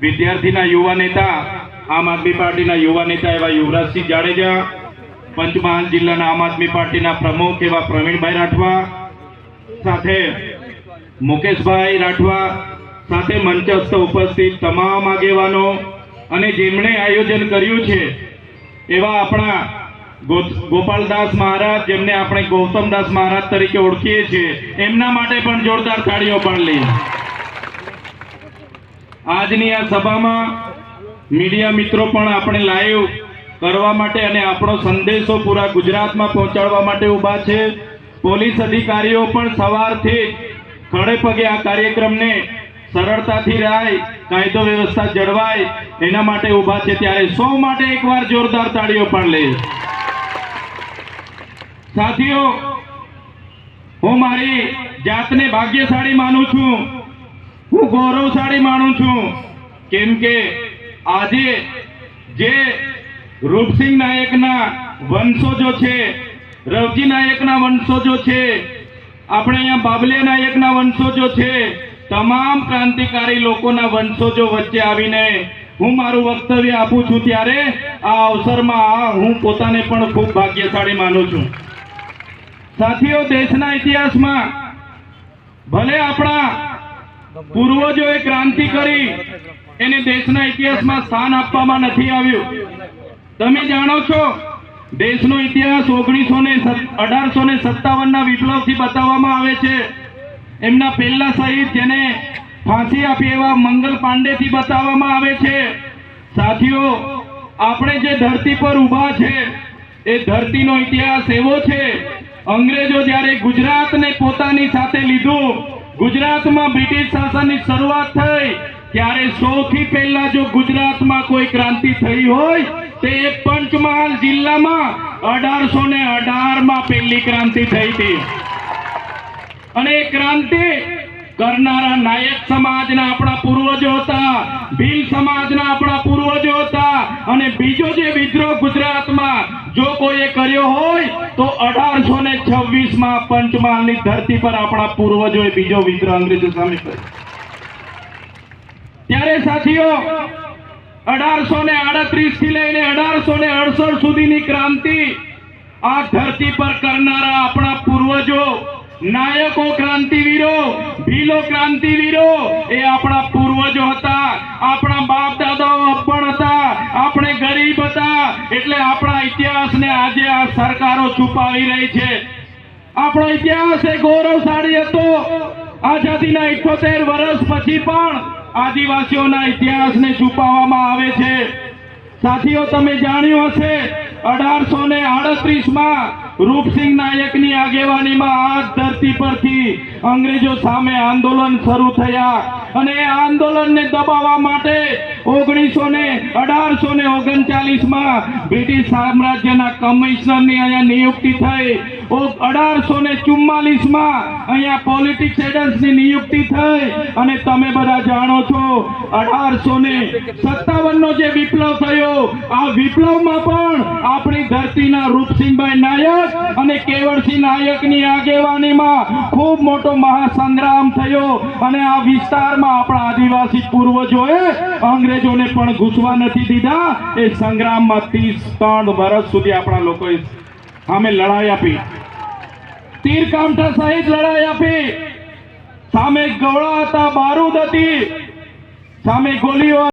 વિદ્યાર્થીના યુવા નેતા, આમ આદમી પાર્ટીના યુવા નેતા એવા યુવરાજસિંહ જાડેજા, પંચમહાલ જિલ્લાના આમ આદમી પાર્ટીના પ્રમુખ એવા પ્રવીણભાઈ રાઠવા, સાથે મુકેશભાઈ રાઠવા, સાથે મંચસ્થ ઉપસ્થિત તમામ આગેવાનો અને જેમણે આયોજન કર્યું છે, એવા આપણા ગોપાલદાસ મહારાજ, જેમને આપણે ગૌતમદાસ મહારાજ તરીકે ઓળખીએ છીએ, એમના માટે પણ જોરદાર તાળીઓ પણ લઈએ આજની આ સભામાં મીડિયા મિત્રો પણ આપણે લાઈવ કરવા માટે અને આપણો સંદેશો પૂરા ગુજરાતમાં પહોંચાડવા માટે ઊભા છે. પોલીસ અધિકારીઓ પણ સવારથી ખડે પગે આ કાર્યક્રમને સરળતાથી રાય, કાયદો વ્યવસ્થા જળવાય એના માટે ઊભા છે. ત્યારે સૌ માટે એકવાર જોરદાર તાળીઓ પણ લે સાથીઓ, હું મારી જાતને ભાગ્યશાળી માનું છું. હું ગૌરવશાળી માનું છું. કેમ કે આજે જે રૂપસિંહ નાયકના વંશોજો છે, રવજી નાયકના વંશોજો છે, આપણે અહીંયા બાબલે નાયકના વંશોજો છે, તમામ ક્રાંતિકારી લોકોના વંશોજો વચ્ચે આવીને હું મારું વક્તવ્ય આપું છું ત્યારે આ અવસરમાં હું પોતાને પણ ખૂબ ભાગ્યશાળી માનું છું. સાથીઓ, દેશના ઇતિહાસમાં ભલે આપણા પૂર્વજોએ ક્રાંતિ કરી, એને દેશના ઇતિહાસમાં સ્થાન આપવામાં નથી આવ્યું. તમે જાણો છો, દેશનો ઇતિહાસ ઓગણીસો ને અઢારસો ને સત્તાવનના વિપ્લવથી બતાવવામાં આવે છે. એમના પહેલા શહીદ જેને ફાંસી આપી એવા મંગલ પાંડેથી બતાવવામાં આવે છે. સાથીઓ, આપણે જે ધરતી પર ઊભા છે, એ ધરતીનો ઇતિહાસ એવો છે, અંગ્રેજો જ્યારે ગુજરાતને પોતાની સાથે લીધું ગુજરાતમાં બ્રિટિશ શાસનની શરૂઆત થઈ, ત્યારે સૌથી પહેલા જો ગુજરાતમાં કોઈ ક્રાંતિ થઈ હોય, તે પંચમહાલ જિલ્લામાં અઢારસો ને અઢારમાં પહેલી ક્રાંતિ થઈ હતી. અને એ ક્રાંતિ કરનારા નાયક સમાજના આપણા પૂર્વજો હતા, ભીલ સમાજના આપણા પૂર્વજો હતા, અને બીજો જે વિદ્રોહ ગુજરાતમાં જો કર્યો હોય તો અઢારસો ને છવ્વીસમાં પંચમહાલની ધરતી પર આપણા પૂર્વજોએ બીજો વિદ્રોહ અંગ્રેજો સામે કર્યો. ત્યારે સાથીઓ, અઢારસો ને આડત્રીસથી લઈને અઢારસો ને અડસઠ સુધીની ક્રાંતિ આ ધરતી પર કરનારા આપણા પૂર્વજો, નાયકો ક્રાંતિવીરો, ભીલો ક્રાંતિવીરો એ આપણા પૂર્વજો હતા. આપણા બાપ દાદાઓ અપણ હતા આપણે ગરીબ હતા એટલે આપણા ઇતિહાસને આજે આ સરકારો છુપાવી રહી છે. આપણો ઇતિહાસ એ ગૌરવશાળી હતો. આઝાદીના 78 વર્ષ પછી પણ આદિવાસીઓના ઇતિહાસને છુપાવવામાં આવે છે. સાથીઓ, તમે જાણ્યું હશે, અઢારસો ને આડત્રીસમાં રૂપસિંહ નાયકની આગેવાનીમાં આ ધરતી પરથી અંગ્રેજો સામે આંદોલન શરૂ થયા. અને એ આંદોલનને દબાવવા માટે અઢારસો ને ઓગણચાલીસમાં બ્રિટિશ સામ્રાજ્યના કમિશનરની અહીંયા નિયુક્તિ થઈ. અઢારસો ને ચુમ્માલીસમાં અહીંયા પોલિટિક્સ એડન્સની નિયુક્તિ થઈ. અને તમે બધા જાણો છો, અઢારસો ને સત્તાવન નો જે વિપ્લવ થયો, આ વિપ્લવમાં પણ આપણી ધરતીના રૂપસિંહભાઈ નાયક અને કેવળસિંહ નાયકની આગેવાનીમાં ખૂબ મોટો મહાસંગ્રામ થયો. અને આ વિસ્તારમાં આપણા આદિવાસી પૂર્વજોએ અંગ્રેજોને પણ ઘૂસવા નથી દીધા. એ સંગ્રામમાં ત્રીસ ત્રણ વર્ષ સુધી આપણા લોકોએ સામે લડાઈ આપી. તીર કામઠા સહિત લડાઈ આપી. સામે ગોળા હતા, બારૂદ હતી. સામે ગોળીઓ